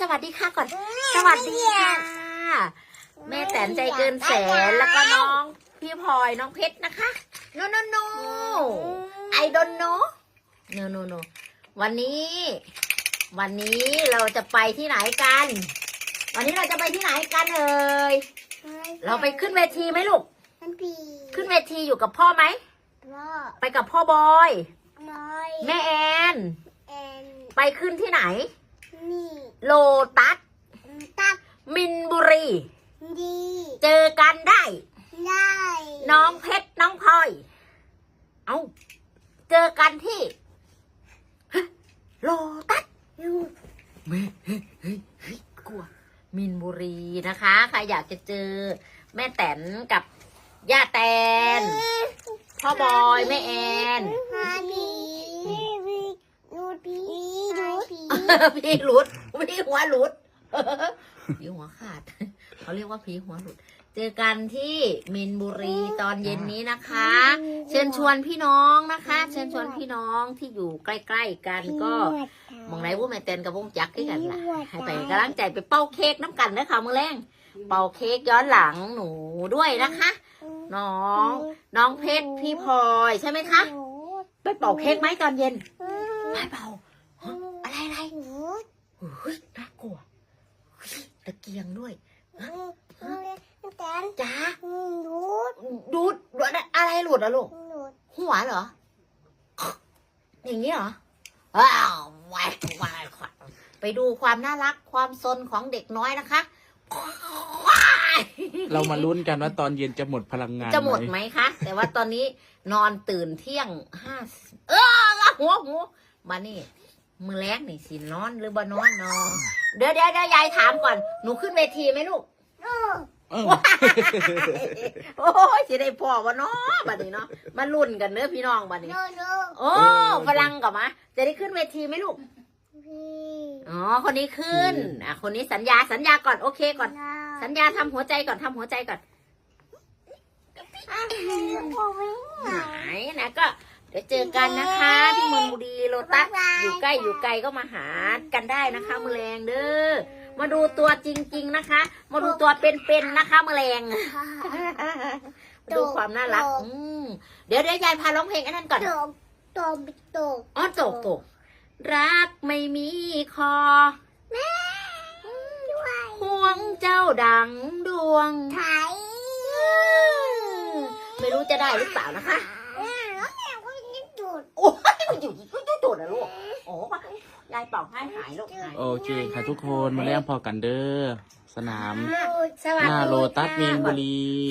สวัสดีค่ะก่อน สวัสดีค่ะแม่แตนใจเกินแสนแล้วก็น้องพี่พลอยน้องเพชรนะคะ no no no I don't know no no no วันนี้ วันนี้เราจะไปที่ไหนกัน วันนี้เราจะไปที่ไหนกันเอ่ยเราไปขึ้นเวทีไหมลูกมันปีขึ้นเวทีอยู่กับพ่อไหมพ่อไปกับพ่อบอยน้อยแม่แอนเอน ไปขึ้นที่ไหน นี่โลตัส ตักมินบุรี ดีเจอกันได้ ได้น้องเพชรน้องพลอย เอาเจอกันที่ฮะโลตัสอยู่เฮ้ยเฮ้ยเฮ้ยเฮ้ยกลัวมินบุรีนะคะใครอยากจะเจอแม่แตนกับย่าแตน พ่อบอยแม่แอน ฮานีวีดูดีดูดี พี่หลุด พี่หัวหลุดพี่หัวขาด เขาเรียกว่าพี่หัวหลุด เจอกันที่มินบุรีตอนเย็นนี้นะคะ เชิญชวนพี่น้องนะคะ เชิญชวนพี่น้องที่อยู่ใกล้ๆกันก็มองไรว่าแม่เตนกับวงจักรคือกันล่ะให้ไปกำลังใจไปเป่าเค้กน้ำกันนะคะมือแรงเป่าเค้กย้อนหลังหนูด้วยนะคะ น้อง น้องเพชรพี่พลอยใช่ไหมคะไปเป่าเค้กไหมตอนเย็นไปเป่าฮะอะไรอะไร หนู เฮ้ยน่ากลัวเฮ้ยตะเกียงด้วยแตนจ้าหนูดูดดูดอะไรหลุดอะลูกหนูหัวเหรอ อย่างนี้เหรอว้าววายวายไปดูความน่ารักความซนของเด็กน้อยนะคะว้ายเรามาลุ้นกันว่าตอนเย็นจะหมดพลังงานจะหมดไหมคะ แต่ว่าตอนนี้นอนตื่นเที่ยงห้าเออหัวหัวมานี่ มือแรกนี่สินอนหรือบ่นอนนอนเดี๋ยวเดี๋ยวเดี๋ยวยายถามก่อน หนูขึ้นเวทีไหมลูกหนูเออโอ้ยสิได้พ่อวะเนาะบัดนี้เนาะมาลุ้นกันเนื้อะพี่น้องบัดนี้หนูหนูโอ้ฝรั่งกลับมาจะได้ขึ้นเวทีไหมลูกพี่อ๋อคนนี้ขึ้นอะคนนี้สัญญาสัญญาก่อนโอเคก่อน สัญญาทำหัวใจก่อนทำหัวใจก่อนพ่อไม่ไหนนะก็ เดี๋ยวเจอกันนะคะที่เมืองบุรีโลตัสอยู่ใกล้อยู่ไกลก็มาหากันได้นะคะมะแรงเด้อมาดูตัวจริง ๆนะคะ มาดูตัวเป็นๆนะคะมะแรงมาดูความน่ารักอืมเดี๋ยวเดี๋ยวยายพาร้องเพลงอันนั้นก่อนโตโตบิโตอ๋อโตกโตกรักไม่มีคอแม่ด้วยห่วงเจ้าดังดวงไทยไม่รู้จะได้หรือเปล่านะคะ แล้วแม่ก็ยิ่งจุด โอ้ยมันอยู่ที่จุดๆนะลูก โอ้ยายเป่าให้หายลูกหายโอเคค่ะทุกคนมาเล่นพอกันเด้อสนามสวัสหน้าดีโลตัสค่ะมีนบุรี